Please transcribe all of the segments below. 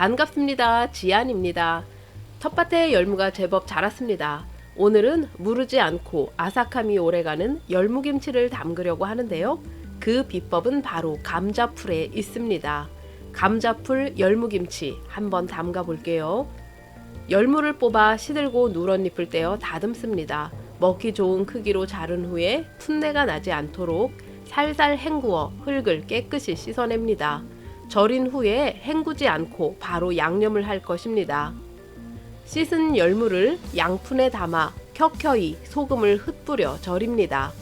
반갑습니다. 지안입니다. 텃밭에 열무가 제법 자랐습니다. 오늘은 무르지 않고 아삭함이 오래가는 열무김치를 담그려고 하는데요. 그 비법은 바로 감자풀에 있습니다. 감자풀 열무김치 한번 담가 볼게요. 열무를 뽑아 시들고 누런 잎을 떼어 다듬습니다. 먹기 좋은 크기로 자른 후에 풋내가 나지 않도록 살살 헹구어 흙을 깨끗이 씻어냅니다. 절인 후에 헹구지 않고 바로 양념을 할 것입니다. 씻은 열무를 양푼에 담아 켜켜이 소금을 흩뿌려 절입니다.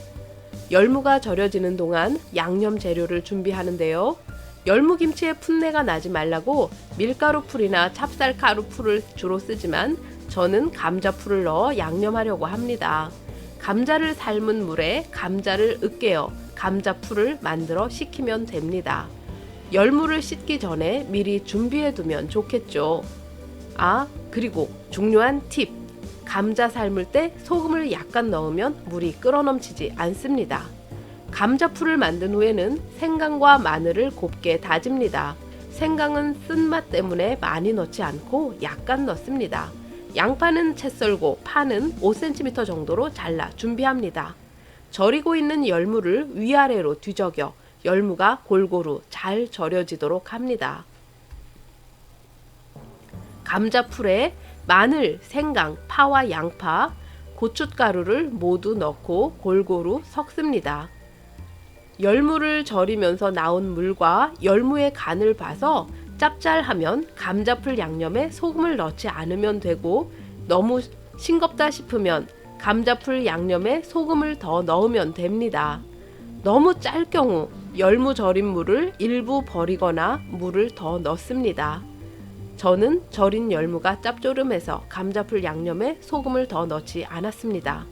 열무가 절여지는 동안 양념 재료를 준비하는데요. 열무김치에 풋내가 나지 말라고 밀가루 풀이나 찹쌀가루 풀을 주로 쓰지만 저는 감자 풀을 넣어 양념하려고 합니다. 감자를 삶은 물에 감자를 으깨어 감자 풀을 만들어 식히면 됩니다. 열무를 씻기 전에 미리 준비해 두면 좋겠죠. 아, 그리고 중요한 팁. 감자 삶을 때 소금을 약간 넣으면 물이 끓어넘치지 않습니다. 감자풀을 만든 후에는 생강과 마늘을 곱게 다집니다. 생강은 쓴맛 때문에 많이 넣지 않고 약간 넣습니다. 양파는 채 썰고 파는 5cm 정도로 잘라 준비합니다. 절이고 있는 열무를 위아래로 뒤적여 열무가 골고루 잘 절여지도록 합니다. 감자풀에 마늘, 생강, 파와 양파, 고춧가루를 모두 넣고 골고루 섞습니다. 열무를 절이면서 나온 물과 열무의 간을 봐서 짭짤하면 감자풀 양념에 소금을 넣지 않으면 되고 너무 싱겁다 싶으면 감자풀 양념에 소금을 더 넣으면 됩니다. 너무 짤 경우 열무 절인 물을 일부 버리거나 물을 더 넣습니다. 저는 절인 열무가 짭조름해서 감자풀 양념에 소금을 더 넣지 않았습니다.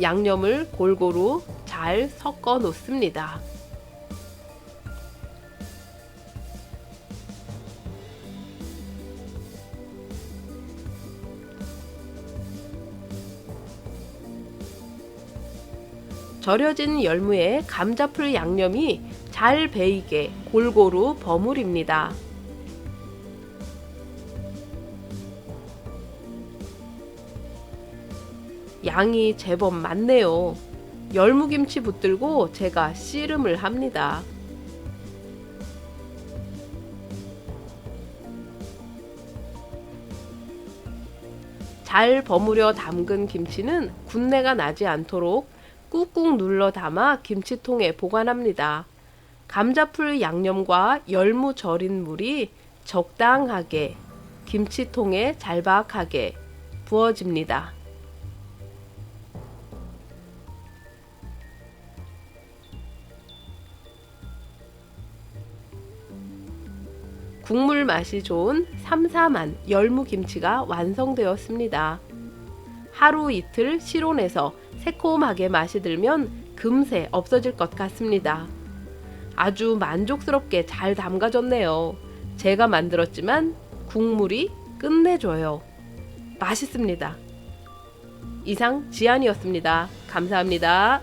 양념을 골고루 잘 섞어 놓습니다. 절여진 열무에 감자풀 양념이 잘 배이게 골고루 버무립니다. 양이 제법 많네요. 열무김치 붙들고 제가 씨름을 합니다. 잘 버무려 담근 김치는 군내가 나지 않도록 꾹꾹 눌러 담아 김치통에 보관합니다. 감자풀 양념과 열무 절인 물이 적당하게 김치통에 잘박하게 부어집니다. 국물 맛이 좋은 삼삼한 열무김치가 완성되었습니다. 하루 이틀 실온에서 새콤하게 맛이 들면 금세 없어질 것 같습니다. 아주 만족스럽게 잘 담가졌네요. 제가 만들었지만 국물이 끝내줘요. 맛있습니다. 이상 지안이었습니다. 감사합니다.